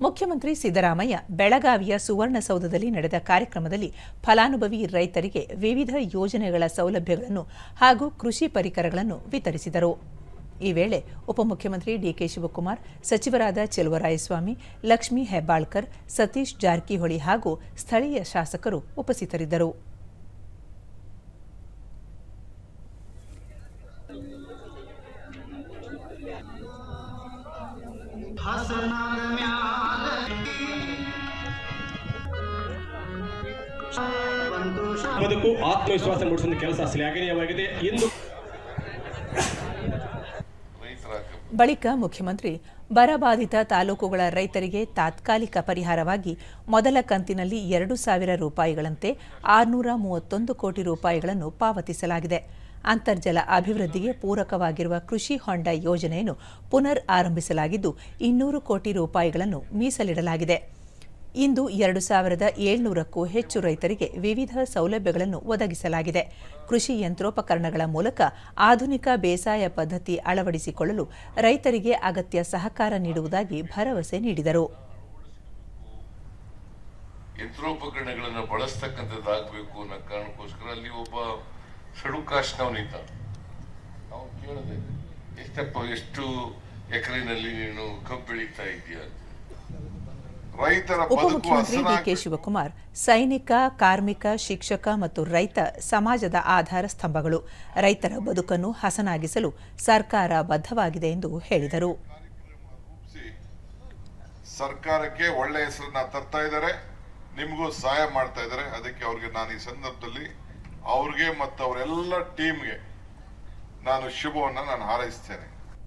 ಮುಖ್ಯಮಂತ್ರಿ ಸಿದ್ದರಾಮಯ್ಯ ಬೆಳಗಾವಿಯ ಸುವರ್ಣಸೌಧದಲ್ಲಿ ನಡೆದ ಕಾರ್ಯಕ್ರಮದಲ್ಲಿ ಫಲಾನುಭವಿ ರೈತರಿಗೆ ವಿವಿಧ ಯೋಜನೆಗಳ ಸೌಲಭ್ಯಗಳನ್ನು ಹಾಗೂ ಕೃಷಿ ಪರಿಕರಗಳನ್ನು ವಿತರಿಸಿದರು. ಈ ವೇಳೆ ಉಪಮುಖ್ಯಮಂತ್ರಿ ಡಿಕೆ ಶಿವಕುಮಾರ್, ಸಚಿವರಾದ ಚೆಲುವರಾಯಸ್ವಾಮಿ, ಲಕ್ಷ್ಮೀ ಹೆಬ್ಬಾಳ್ಕರ್, ಸತೀಶ್ ಜಾರಕಿಹೊಳಿ ಹಾಗೂ ಸ್ಥಳೀಯ ಶಾಸಕರು ಉಪಸ್ಥಿತರಿದ್ದರು. ಬದುಕು ಆತ್ಮವಿಶ್ವಾಸ ಮೂಡಿಸುವ ಕೆಲಸ ಶ್ಲಾಘನೀಯವಾಗಿದೆ ಎಂದು ಬಳಿಕ ಮುಖ್ಯಮಂತ್ರಿ ಬರಬಾಧಿತ ತಾಲೂಕುಗಳ ರೈತರಿಗೆ ತಾತ್ಕಾಲಿಕ ಪರಿಹಾರವಾಗಿ ಮೊದಲ ಕಂತಿನಲ್ಲಿ ಎರಡು ಸಾವಿರ ರೂಪಾಯಿಗಳಂತೆ ಆರುನೂರ ಮೂವತ್ತೊಂದು ಕೋಟಿ ರೂಪಾಯಿಗಳನ್ನು ಪಾವತಿಸಲಾಗಿದೆ. ಅಂತರ್ಜಲ ಅಭಿವೃದ್ಧಿಗೆ ಪೂರಕವಾಗಿರುವ ಕೃಷಿ ಹೊಂಡ ಯೋಜನೆಯನ್ನು ಪುನರ್ ಆರಂಭಿಸಲಾಗಿದ್ದು, ಇನ್ನೂರು ಕೋಟಿ ರೂಪಾಯಿಗಳನ್ನು ಮೀಸಲಿಡಲಾಗಿದೆ. ಇಂದು ಎರಡು ಸಾವಿರದ ಏಳ್ನೂರಕ್ಕೂ ಹೆಚ್ಚು ರೈತರಿಗೆ ವಿವಿಧ ಸೌಲಭ್ಯಗಳನ್ನು ಒದಗಿಸಲಾಗಿದೆ. ಕೃಷಿ ಯಂತ್ರೋಪಕರಣಗಳ ಮೂಲಕ ಆಧುನಿಕ ಬೇಸಾಯ ಪದ್ಧತಿ ಅಳವಡಿಸಿಕೊಳ್ಳಲು ರೈತರಿಗೆ ಅಗತ್ಯ ಸಹಕಾರ ನೀಡುವುದಾಗಿ ಭರವಸೆ ನೀಡಿದರು. ಯಂತ್ರೋಪಕರಣಗಳನ್ನು ಬಳಸ್ತಕ್ಕಂಥದ್ದಾಗಬೇಕು ಅನ್ನೋ ಕಾರಣಕ್ಕೋಸ್ಕರ ಅಲ್ಲಿ ಒಬ್ಬ ಸಡುಕಾಶ್ನವನಿದ್ದ ನಾವು ಕೇಳಿದೆ, ಎಷ್ಟಪ್ಪ, ಎಷ್ಟು ಎಕರೆನಲ್ಲಿ ನೀನು ಕಬ್ಬು ಬೆಳೀತಾ ಇದೆಯಾ ಅಂತ. ಉಪಮುಖ್ಯಮಂತ್ರಿ ಡಿಕೆ. ಶಿವಕುಮಾರ್ ಸೈನಿಕ ಕಾರ್ಮಿಕ ಶಿಕ್ಷಕ ಮತ್ತು ರೈತ ಸಮಾಜದ ಆಧಾರ ಸ್ತಂಭಗಳು. ರೈತರ ಬದುಕನ್ನು ಹಸನಾಗಿಸಲು ಸರ್ಕಾರ ಬದ್ಧವಾಗಿದೆ ಎಂದು ಹೇಳಿದರು. ಸರ್ಕಾರಕ್ಕೆ ಒಳ್ಳೆ ಹೆಸರನ್ನ ತರ್ತಾ ಇದ್ದಾರೆ. ನಿಮಗೂ ಸಹಾಯ ಮಾಡ್ತಾ ಇದ್ದಾರೆ. ಅದಕ್ಕೆ ಅವ್ರಿಗೆ ನಾನು ಈ ಸಂದರ್ಭದಲ್ಲಿ ಅವ್ರಿಗೆ ಮತ್ತು ಅವರೆಲ್ಲ ಟೀಮ್ಗೆ ನಾನು ಶುಭವನ್ನು ನಾನು ಹಾರೈಸ್ತೇನೆ.